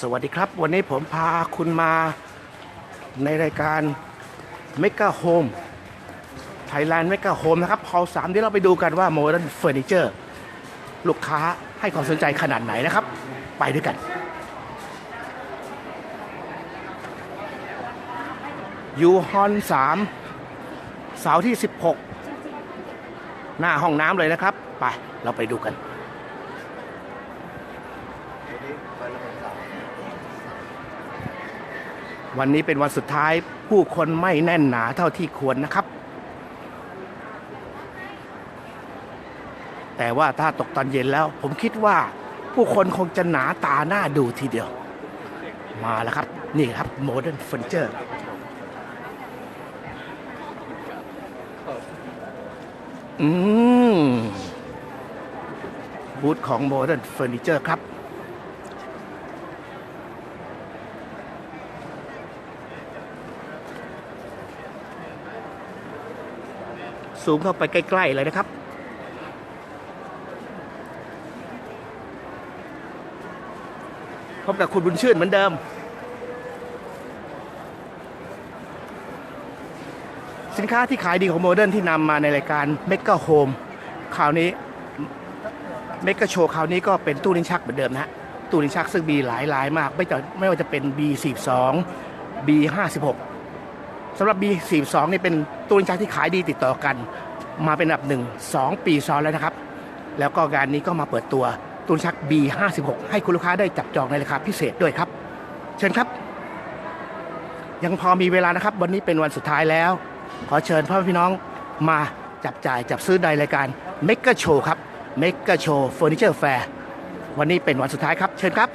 สวัสดีครับ วันนี้ผมพาคุณมาในรายการ Mega Home Thailand Mega Home นะครับพอสามที่เราไปดูกันว่า Modern Furniture ลูกค้าให้ความสนใจขนาดไหนนะครับ ไปด้วยกัน ยูฮอน3เสาที่ 16 หน้าห้องน้ำเลยนะครับ ไป เราไปดูกัน วันนี้เป็นวันสุดท้ายผู้คนไม่แน่นหนาเท่าที่ควรนะครับ แต่ว่าถ้าตกตอนเย็นแล้ว ผมคิดว่าผู้คนคงจะหนาตาหน้าดูทีเดียว มาแล้วครับ นี่ครับโมเดิร์นเฟอร์นิเจอร์อืมบูธของโมเดิร์นเฟอร์นิเจอร์ครับ ซูมเข้าไปใกล้ ๆ เลยนะครับ พบกับคุณบุญชื่นเหมือนเดิม สินค้าที่ขายดีของโมเดิร์นที่นำมาในรายการ m e g a Home คราวนี้ m e g a Show คราวนี้ก็เป็นตู้ลิ้นชักเหมือนเดิมนะฮะตู้ลิ้นชักซึ่งมีหลายลายมาก ไม่จะไม่ว่าจะเป็น B42 B56 สำหรับ B42 นี่เป็นตู้ลิ้นชักที่ขายดีติดต่อกัน มาเป็นอันดับหนึ่งสองปีซ้อนแล้วนะครับ แล้วก็งานนี้ก็มาเปิดตัวตู้รินชัก B56 ให้คุณลูกค้าได้จับจองในราคาพิเศษด้วยครับ เชิญครับ ยังพอมีเวลานะครับ วันนี้เป็นวันสุดท้ายแล้ว ขอเชิญพ่อพี่น้องมาจับจ่ายจับซื้อในรายการ m e g a Show ครับ m e g a Show Furniture Fair วันนี้เป็นวันสุดท้ายครับ เชิญครับ